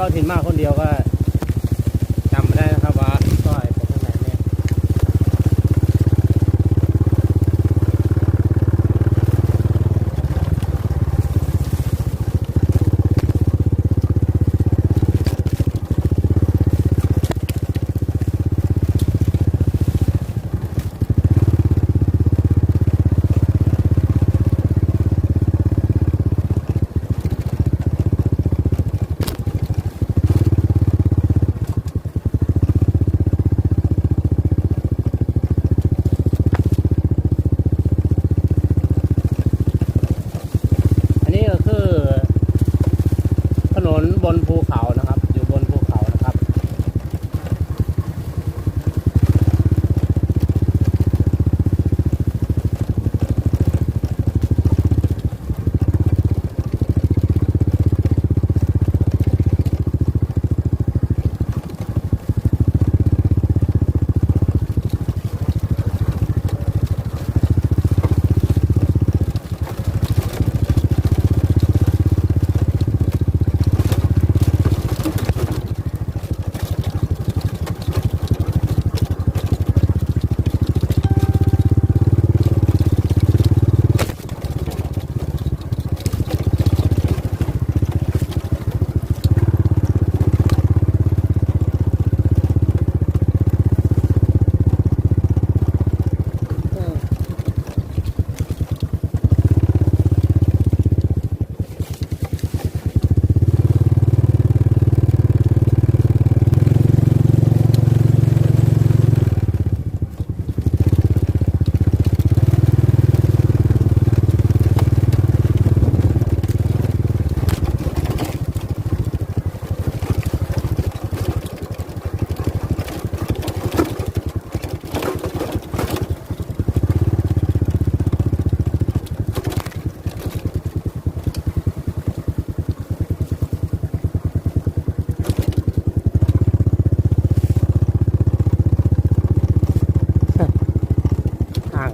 เบาถิ่นมากคนเดียวก็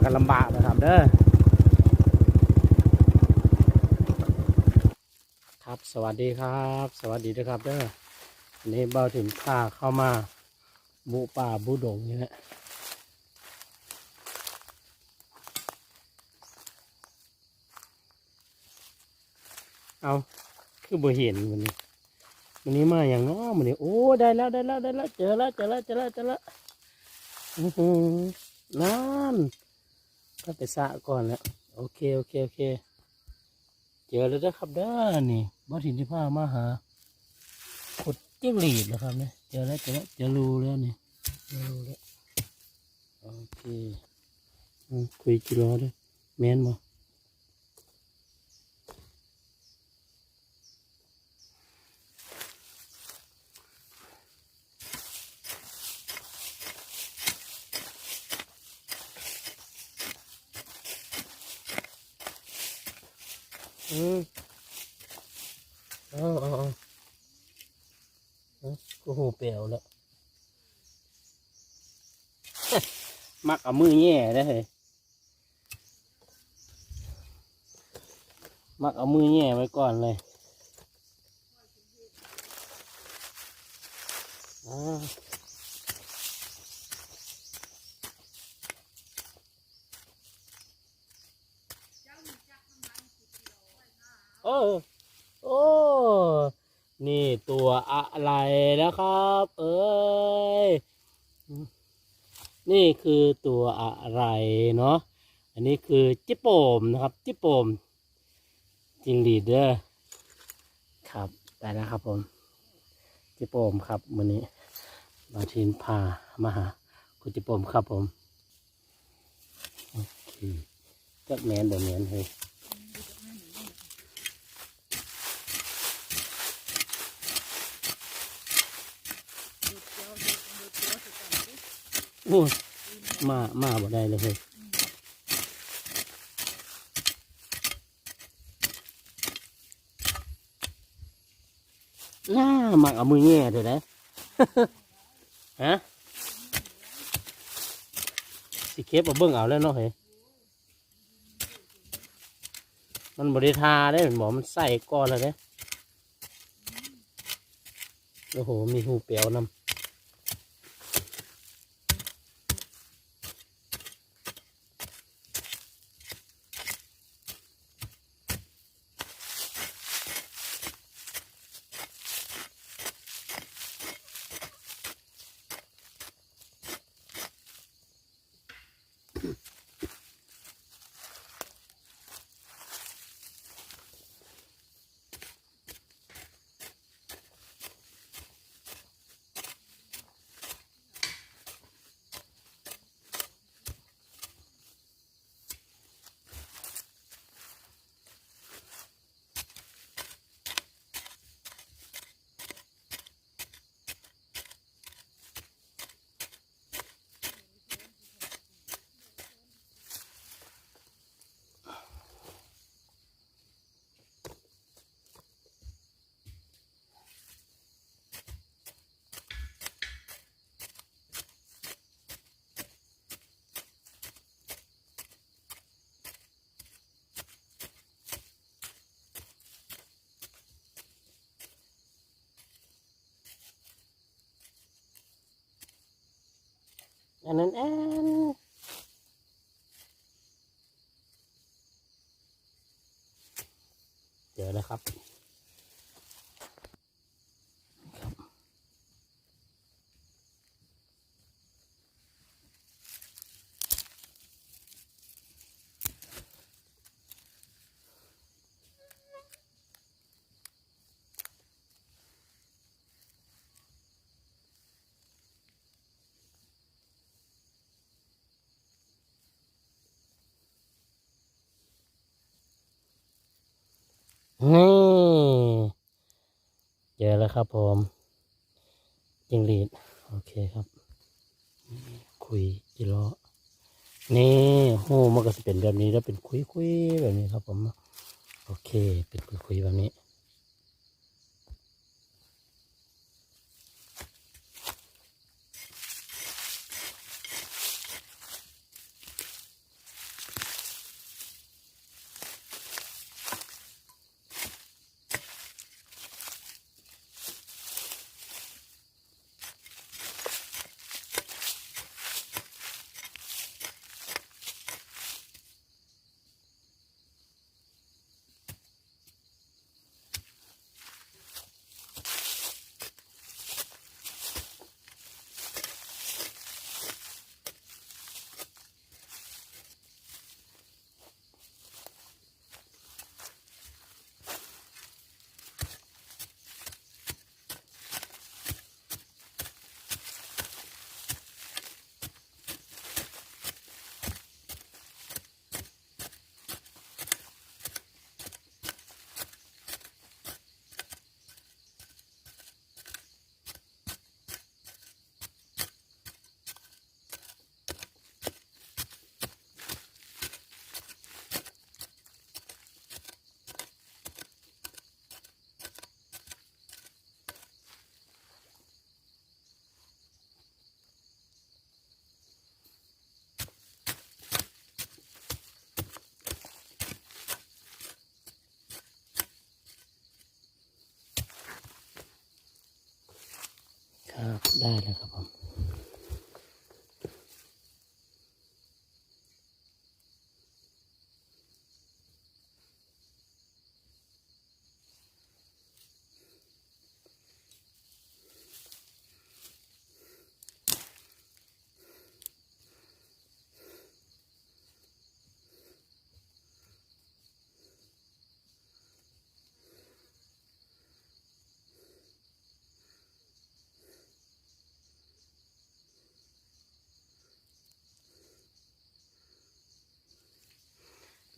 กันลำบากนะครับเด้อครับสวัสดีครับ สวัสดีด้วยครับเด้ออันนี้เบาถึงข้าเข้ามาบุป่าบุดงนี่แหละเอาคือบ่เห็นวันนี้วันนี้มาอย่างน้อวันนี้โอ้ได้แล้วได้แล้วได้แล้วเจอแล้วเจอแล้วเจอแล้วเจอแล้วอื้อหือนั่น ก็ไปสะก่อนแล้วโอเคโอเคโอเค เจอแล้วนะครับเด้อนี่บัถินที่พามาหาขุดจิ้งหรีดนะครับเนี่ยเจอแล้วเจอแล้วเจอรูแล้วนี่เจอรูแล้วโอเคอืมคุยกี่ลด้วยแม่นบ่ อืมอาเอาเอาเอกูหูเปลวแล้วมักเอามือแย่ได้เลยมักเอามือแย่ไว้ก่อนเลยอ่า โอ้โอ้ นี่ตัวอะไรนะครับ เอ้ย นี่คือตัวอะไรเนาะ อันนี้คือจิปโปมนะครับ จิปโปมจิงหรีดเดอร์ครับได้แล้วครับผมจิปโปมครับวันนี้มาทินพามาหาคุณจิปโปมครับผมโอเคจักแมนบ่แมนเฮ้ย โอ้ยมามาบ่ได้เลยเฮ้ยน่ามักเอามือแง่เดี๋ยนะฮะสิเคปเอาเบิ่งเอาแล้วเนาะเฮ้ยมันบริทาได้เหมือนบอกมันใส่ก้อนแล้วเด้โอ้โห มีหูเปียวนำ อันนั้นแอนเจอแล้วครับ นี่เจอแล้วครับผมจิงหรีดโอเคครับ คุยจิโร่นี่หูมันก็จะเป็นแบบนี้แล้วเป็นคุยคุยแบบนี้ครับผม โอเค เป็นคุยคุยแบบนี้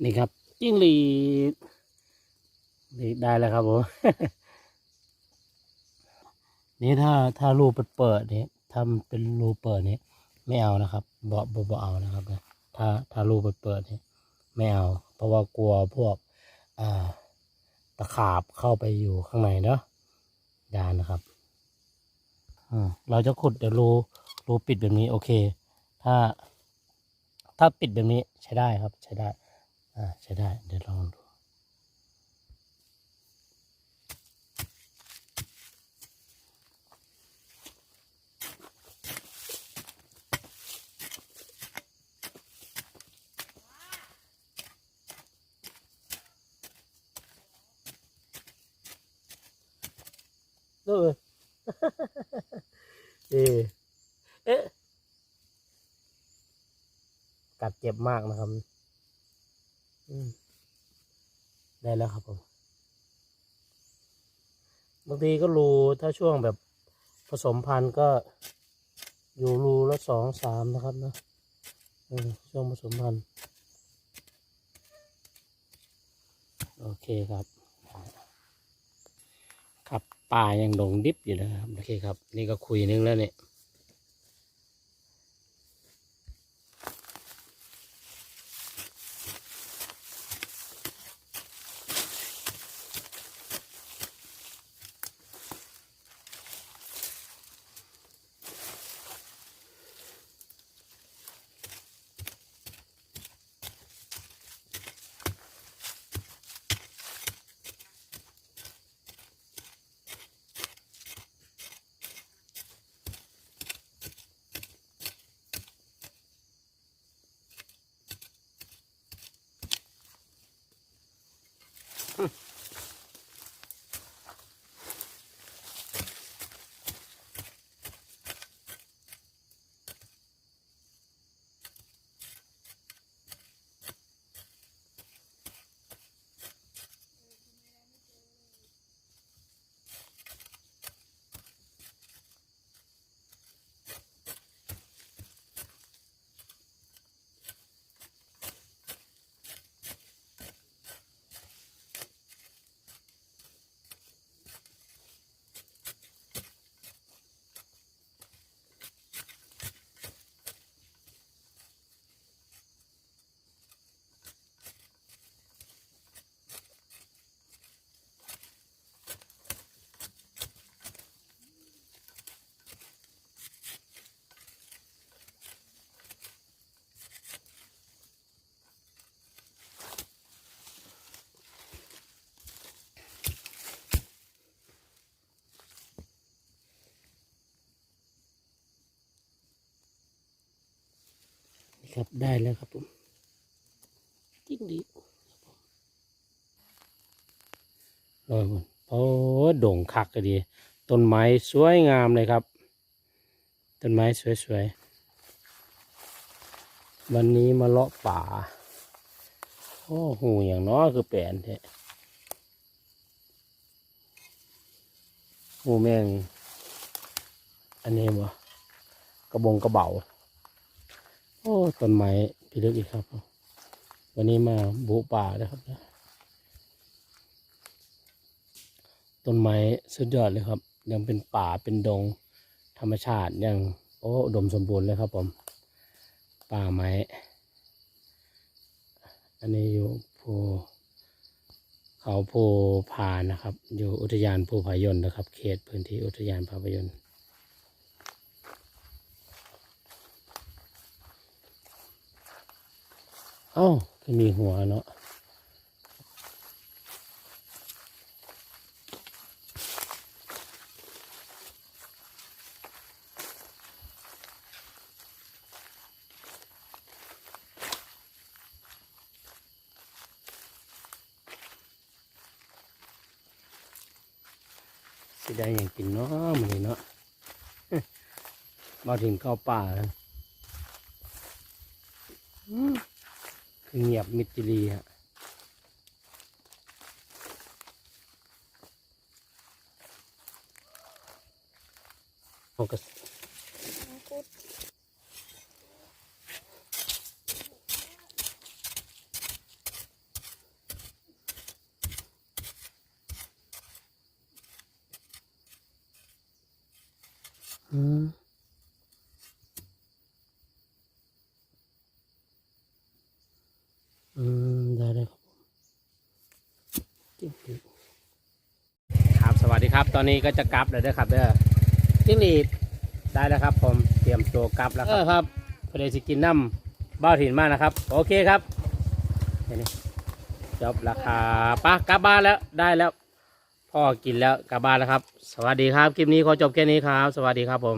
นี่ครับจิ้งหรีดนี่ได้แล้วครับผม นี่ถ้าถ้ารูเปิดเปิดๆนี่ทำเป็นรูเปิดเนี่ยไม่เอานะครับเบ่บ่บ่เอานะครับนะถ้าถ้ารูเปิดเปิดนี่ยไม่เอา เพราะว่ากลัวพวกอ่าตะขาบเข้าไปอยู่ข้างในเนาะดานนะครับอืมเราจะขุดเดี๋ยวรูรูปิดแบบนี้โอเค ถ้าถ้าปิดแบบนี้ใช้ได้ครับใช้ได้่ใช้ได้ เดี๋ยวลองดูเออเอ๊ะกัดเจ็บมากนะครับ ได้แล้วครับผมบางทีก็รูถ้าช่วงแบบผสมพันธุ์ก็อยู่รูละสองสามนะครับนะช่วงผสมพันธุ์โอเคครับ ครับป่ายังดงดิบอยู่นะครับโอเคครับ นี่ก็คุยนึงแล้วเนี่ย ครับได้แล้วครับผมจริงดีรอยมันโอ้โด่งคักก็ดี ต้นไม้สวยงามเลยครับ ต้นไม้สวยๆ วันนี้มาเลาะป่า โอ้โหอย่างน้อยคือแปลนแท้หูแม่ง อันนี้บ่กระบงกระเบา อ้ต้นไม้พิลึกอีกครับ วันนี้มาบุป่าเลยครับต้นไม้สุดยอดเลยครับ ยังเป็นป่าเป็นดงธรรมชาติยังโอ้ดมสมบูรณ์เลยครับผม ป่าไม้ อันนี้อยู่ภูเขาภูพานะครับ อยู่อุทยานภูผายนนะครับ เขตพื้นที่อุทยานภาพยนตร์ เอ้าก็มีหัวเนาะสิได้อย่างกินเนาะมันนี่เนาะมาถึงเข้าป่าแล้วอืม คือเงียบมิดจิรีฮะโฟกัสม อืมได้เลยครับ จิ้งหรีดครับสวัสดีครับ ตอนนี้ก็จะกลับแล้วเด้อครับเด้อจิ้งหรีดได้แล้วครับ ผมเตรียมตัวกลับแล้วครับครับพอดีสิกินน้ำบ้าวถิ่นมากนะครับ โอเคครับเดี๋ยวนี้จบราคาปะกลับบ้านแล้วได้แล้วพ่อกินแล้วกลับบ้านแล้วครับ สวัสดีครับคลิปนี้ขอจบแค่นี้ครับ สวัสดีครับผม